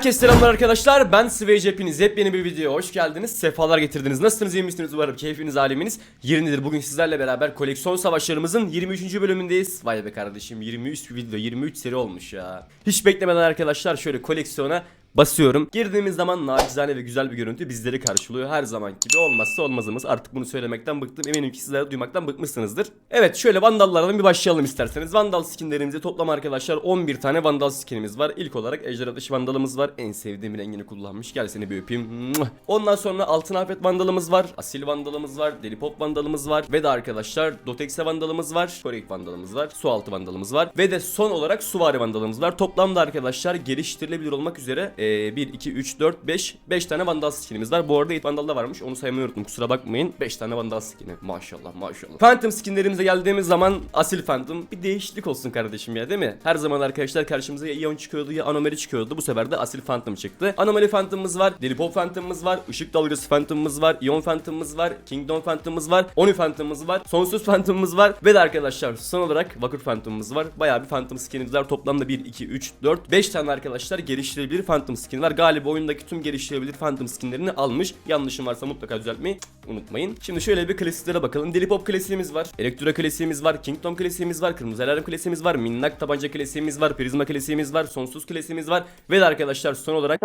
Herkese selamlar arkadaşlar. Ben Swage hepiniz. Yepyeni bir videoya hoş geldiniz. Sefalar getirdiniz. Nasılsınız? iyi misiniz? Umarım keyfiniz, aleminiz yerindedir. Bugün sizlerle beraber koleksiyon savaşlarımızın 23. bölümündeyiz. Vay be kardeşim 23 video, 23 seri olmuş ya. Hiç beklemeden arkadaşlar şöyle koleksiyona basıyorum. Girdiğimiz zaman nacizane ve güzel bir görüntü bizleri karşılıyor. Her zaman gibi olmazsa olmazımız. Artık bunu söylemekten bıktım. Eminim ki sizler de duymaktan bıkmışsınızdır. Evet şöyle vandallardan bir başlayalım isterseniz. Vandal skinlerimizi toplam arkadaşlar 11 tane vandal skinimiz var. İlk olarak ejderha dışı vandalımız var. En sevdiğim rengini kullanmış. Gel seni bir öpeyim. Ondan sonra altın afet vandalımız var. Asil vandalımız var. Deli pop vandalımız var. Ve de arkadaşlar Dotexe vandalımız var. Korek vandalımız var. Su altı vandalımız var. Ve de son olarak suvari vandalımız var. Toplamda arkadaşlar geliştirilebilir olmak üzere ee, 1, 2, 3, 4, 5 5 tane vandal skinimiz var. Bu arada 8 vandal da varmış. Onu saymayı unuttum. Kusura bakmayın. 5 tane vandal skini. Maşallah maşallah. Phantom skinlerimize geldiğimiz zaman asil Phantom bir değişiklik olsun kardeşim ya değil mi? Her zaman arkadaşlar karşımıza ya Ion çıkıyordu ya Anomali çıkıyordu. Bu sefer de asil Phantom çıktı. Anomali Phantom'ımız var. Deli Pop Phantom'ımız var. Işık dalgası Phantom'ımız var. Ion Phantom'ımız var. Kingdom Phantom'ımız var. Oni Phantom'ımız var. Sonsuz Phantom'ımız var. Ve de arkadaşlar son olarak Vakur Phantom'ımız var. Bayağı bir Phantom skinimiz var. Toplamda 1, 2, 3, 4, 5 tane arkadaşlar geliştirilebilir Phantom skin var. Galiba oyundaki tüm geliştirilebilir Phantom skinlerini almış. Yanlışım varsa mutlaka düzeltmeyi unutmayın. Şimdi şöyle bir klasiklere bakalım. Deli Pop klasiğimiz var. Elektro klasiğimiz var. Kingdom klasiğimiz var. Kırmızı alarm klasiğimiz var. Minnak tabanca klasiğimiz var. Prizma klasiğimiz var. Sonsuz klasiğimiz var. Ve de arkadaşlar son olarak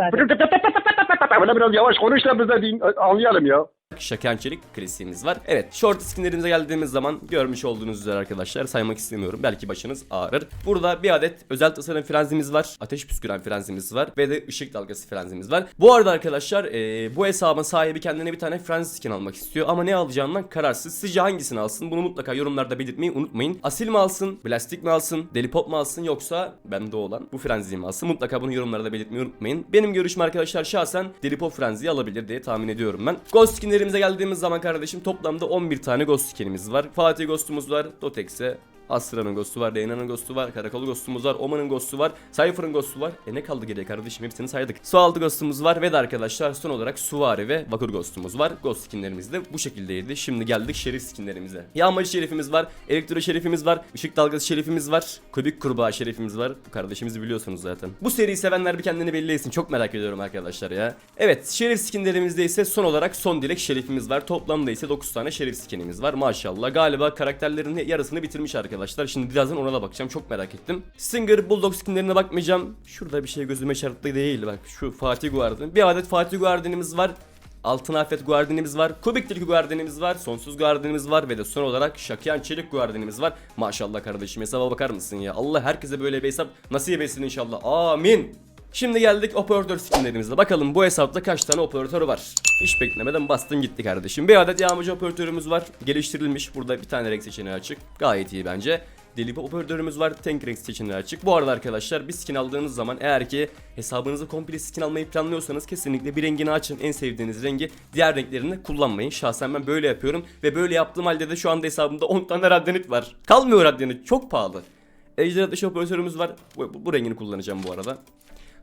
Böyle biraz yavaş konuş da biz de din- anlayalım ya. Şakan Çelik klasiğimiz var. Evet short skinlerimize geldiğimiz zaman görmüş olduğunuz üzere arkadaşlar saymak istemiyorum. Belki başınız ağrır. Burada bir adet özel tasarım frenzimiz var. Ateş püsküren frenzimiz var. Ve de ışık dalgası frenzimiz var. Bu arada arkadaşlar eee, bu hesabın sahibi kendine bir tane frenzi skin almak istiyor. Ama ne alacağından kararsız. Sizce hangisini alsın? Bunu mutlaka yorumlarda belirtmeyi unutmayın. Asil mi alsın? Plastik mi alsın? Deli pop mu alsın? Yoksa bende olan bu frenziyi mi alsın? Mutlaka bunu yorumlarda belirtmeyi unutmayın. Benim görüşüm arkadaşlar şahsen Deli pop frenziyi alabilir diye tahmin ediyorum ben. Ghost skinlerimize geldiğimiz zaman kardeşim toplamda 11 tane Ghost skinimiz var. Fatih Ghost'umuz var. Dotex'e Astra'nın ghost'u var, Reyna'nın ghost'u var, Karakolu ghost'umuz var, Oman'ın ghost'u var, Cypher'ın ghost'u var. E ne kaldı geriye kardeşim hepsini saydık. Su altı ghost'umuz var ve de arkadaşlar son olarak Suvari ve Vakur ghost'umuz var. Ghost skinlerimiz de bu şekildeydi. Şimdi geldik şerif skinlerimize. Yağmacı şerifimiz var, elektro şerifimiz var, ışık dalgası şerifimiz var, kubik kurbağa şerifimiz var. Bu kardeşimizi biliyorsunuz zaten. Bu seriyi sevenler bir kendini belli etsin. Çok merak ediyorum arkadaşlar ya. Evet şerif skinlerimizde ise son olarak son dilek şerifimiz var. Toplamda ise 9 tane şerif skinimiz var maşallah. Galiba karakterlerin yarısını bitirmiş arkadaşlar. Şimdi birazdan ona da bakacağım. Çok merak ettim. Stinger Bulldog skinlerine bakmayacağım. Şurada bir şey gözüme çarptı değil bak. Şu Fatih Guardian. Bir adet Fatih Guardian'imiz var. Altın Afet Guardian'imiz var. Kubik Tilki Guardian'imiz var. Sonsuz Guardian'imiz var. Ve de son olarak Şakyan Çelik Guardian'imiz var. Maşallah kardeşim hesaba bakar mısın ya? Allah herkese böyle bir hesap nasip etsin inşallah. Amin. Şimdi geldik operatör skinlerimizle. Bakalım bu hesapta kaç tane operatör var? Hiç beklemeden bastın gitti kardeşim. Bir adet yağmacı operatörümüz var. Geliştirilmiş. Burada bir tane renk seçeneği açık. Gayet iyi bence. Deli bir operatörümüz var. Tank renk seçeneği açık. Bu arada arkadaşlar bir skin aldığınız zaman eğer ki hesabınızı komple skin almayı planlıyorsanız kesinlikle bir rengini açın. En sevdiğiniz rengi diğer renklerini kullanmayın. Şahsen ben böyle yapıyorum. Ve böyle yaptığım halde de şu anda hesabımda 10 tane radyanit var. Kalmıyor radyanit. Çok pahalı. Ejderha dışı operatörümüz var. Bu, bu, bu rengini kullanacağım bu arada.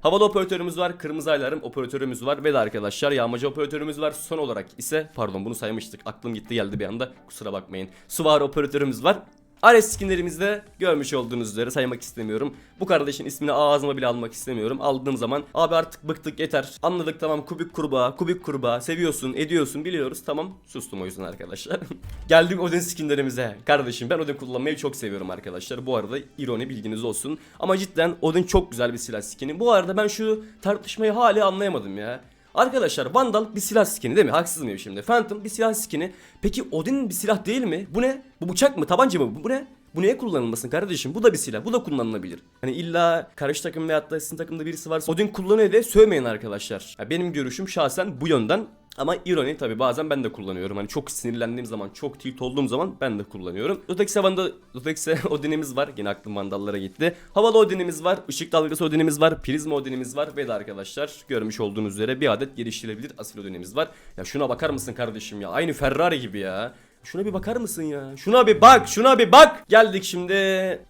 Havalı operatörümüz var, kırmızı alarm operatörümüz var ve de arkadaşlar yağmacı operatörümüz var. Son olarak ise pardon bunu saymıştık. Aklım gitti geldi bir anda. Kusura bakmayın. Suvari operatörümüz var. Ares skinlerimizde görmüş olduğunuz üzere saymak istemiyorum. Bu kardeşin ismini ağzıma bile almak istemiyorum. Aldığım zaman abi artık bıktık yeter. Anladık tamam kubik kurbağa, kubik kurbağa seviyorsun, ediyorsun biliyoruz. Tamam sustum o yüzden arkadaşlar. Geldik Odin skinlerimize. Kardeşim ben Odin kullanmayı çok seviyorum arkadaşlar. Bu arada ironi bilginiz olsun. Ama cidden Odin çok güzel bir silah skini. Bu arada ben şu tartışmayı hala anlayamadım ya. Arkadaşlar Vandal bir silah skini değil mi? Haksız mıyım şimdi? Phantom bir silah skini. Peki Odin bir silah değil mi? Bu ne? Bu bıçak mı? Tabanca mı? Bu, ne? Bu neye kullanılmasın kardeşim? Bu da bir silah. Bu da kullanılabilir. Hani illa karşı takım veyahut da sizin takımda birisi varsa Odin kullanıyor diye sövmeyin arkadaşlar. Ya benim görüşüm şahsen bu yönden. Ama ironi tabi bazen ben de kullanıyorum. Hani çok sinirlendiğim zaman, çok tilt olduğum zaman ben de kullanıyorum. Dotexe Vanda, Dotexe Odin'imiz var. Yine aklım Vandallara gitti. Havalı Odin'imiz var. Işık dalgası Odin'imiz var. Prizma Odin'imiz var. Ve de arkadaşlar görmüş olduğunuz üzere bir adet geliştirilebilir asil Odin'imiz var. Ya şuna bakar mısın kardeşim ya? Aynı Ferrari gibi ya. Şuna bir bakar mısın ya? Şuna bir bak, şuna bir bak. Geldik şimdi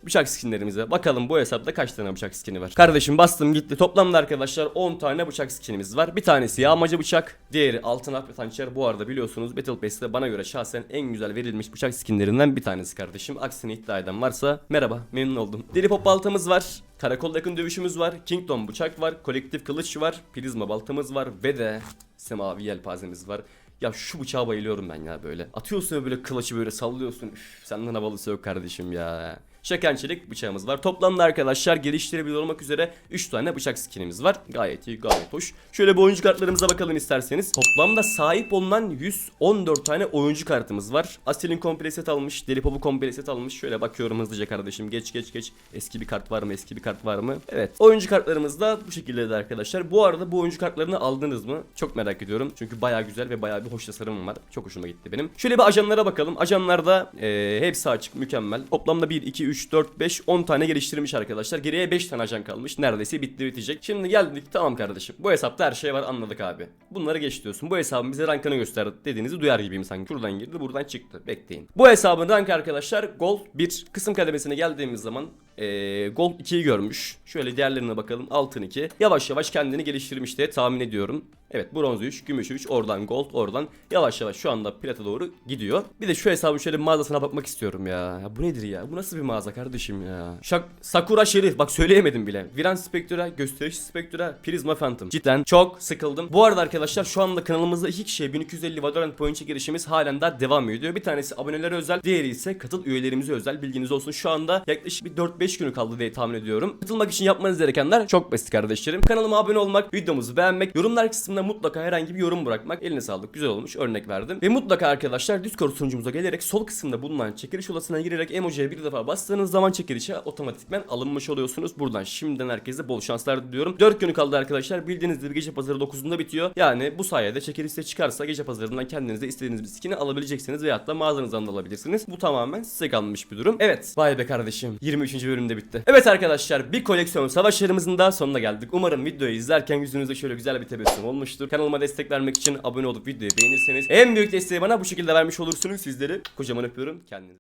bıçak skinlerimize. Bakalım bu hesapta kaç tane bıçak skini var. Kardeşim bastım gitti. Toplamda arkadaşlar 10 tane bıçak skinimiz var. Bir tanesi yağmacı bıçak, diğeri altın ve hançer. Bu arada biliyorsunuz Battle Pass'te bana göre şahsen en güzel verilmiş bıçak skinlerinden bir tanesi kardeşim. Aksini iddia eden varsa merhaba, memnun oldum. Deli pop baltamız var. Karakol yakın dövüşümüz var. Kingdom bıçak var. Kolektif kılıç var. Prizma baltamız var. Ve de semavi yelpazemiz var. Ya şu bıçağa bayılıyorum ben ya böyle. Atıyorsun böyle kılıcı böyle sallıyorsun. Üf, senden havalısı yok kardeşim ya. Şekençelik bıçağımız var. Toplamda arkadaşlar geliştirebilir olmak üzere 3 tane bıçak skinimiz var. Gayet iyi gayet hoş. Şöyle bu oyuncu kartlarımıza bakalım isterseniz. Toplamda sahip olunan 114 tane oyuncu kartımız var. Asil'in komple set almış. Deli Pop'u komple set almış. Şöyle bakıyorum hızlıca kardeşim. Geç geç geç. Eski bir kart var mı? Eski bir kart var mı? Evet. Oyuncu kartlarımız da bu şekilde de arkadaşlar. Bu arada bu oyuncu kartlarını aldınız mı? Çok merak ediyorum. Çünkü baya güzel ve baya bir hoş tasarım var. Çok hoşuma gitti benim. Şöyle bir ajanlara bakalım. Ajanlarda eee, hepsi açık. Mükemmel. Toplamda 1, 2, 3, 4, 5, 10 tane geliştirmiş arkadaşlar. Geriye 5 tane ajan kalmış. Neredeyse bitti bitecek. Şimdi geldik. Tamam kardeşim. Bu hesapta her şey var anladık abi. Bunları geç diyorsun. Bu hesabın bize rankını göster dediğinizi duyar gibiyim sanki. Şuradan girdi buradan çıktı. Bekleyin. Bu hesabın rankı arkadaşlar Gold 1. Kısım kademesine geldiğimiz zaman eee Gold 2'yi görmüş. Şöyle diğerlerine bakalım. Altın 2. Yavaş yavaş kendini geliştirmiş diye tahmin ediyorum. Evet bronz 3, gümüş 3, oradan gold, oradan yavaş yavaş şu anda plata doğru gidiyor. Bir de şu hesabın şöyle mağazasına bakmak istiyorum ya. ya. Bu nedir ya? Bu nasıl bir mağaza kardeşim ya? Şak Sakura Şerif bak söyleyemedim bile. Viran Spectra, Gösteriş Spectra, Prisma Phantom. Cidden çok sıkıldım. Bu arada arkadaşlar şu anda kanalımızda iki kişiye 1250 Valorant point çekilişimiz halen daha devam ediyor. Bir tanesi abonelere özel, diğeri ise katıl üyelerimize özel. Bilginiz olsun. Şu anda yaklaşık bir 4-5 günü kaldı diye tahmin ediyorum. Katılmak için yapmanız gerekenler çok basit kardeşlerim. Kanalıma abone olmak, videomuzu beğenmek, yorumlar kısmında mutlaka herhangi bir yorum bırakmak. Eline sağlık. Güzel olmuş. Örnek verdim. Ve mutlaka arkadaşlar Discord sunucumuza gelerek sol kısımda bulunan çekiliş odasına girerek emojiye bir defa bastığınız zaman çekilişe otomatikmen alınmış oluyorsunuz. Buradan şimdiden herkese bol şanslar diliyorum. 4 günü kaldı arkadaşlar. Bildiğiniz gibi gece pazarı 9'unda bitiyor. Yani bu sayede çekilişte çıkarsa gece pazarından kendinize istediğiniz bir skin'i alabileceksiniz veyahut da mağazanızdan da alabilirsiniz. Bu tamamen size kalmış bir durum. Evet. Vay be kardeşim. 23. bölümde bitti. Evet arkadaşlar bir koleksiyon savaşlarımızın daha sonuna geldik. Umarım videoyu izlerken yüzünüzde şöyle güzel bir tebessüm olmuştur. Kanalıma destek vermek için abone olup videoyu beğenirseniz en büyük desteği bana bu şekilde vermiş olursunuz. Sizleri kocaman öpüyorum. Kendinize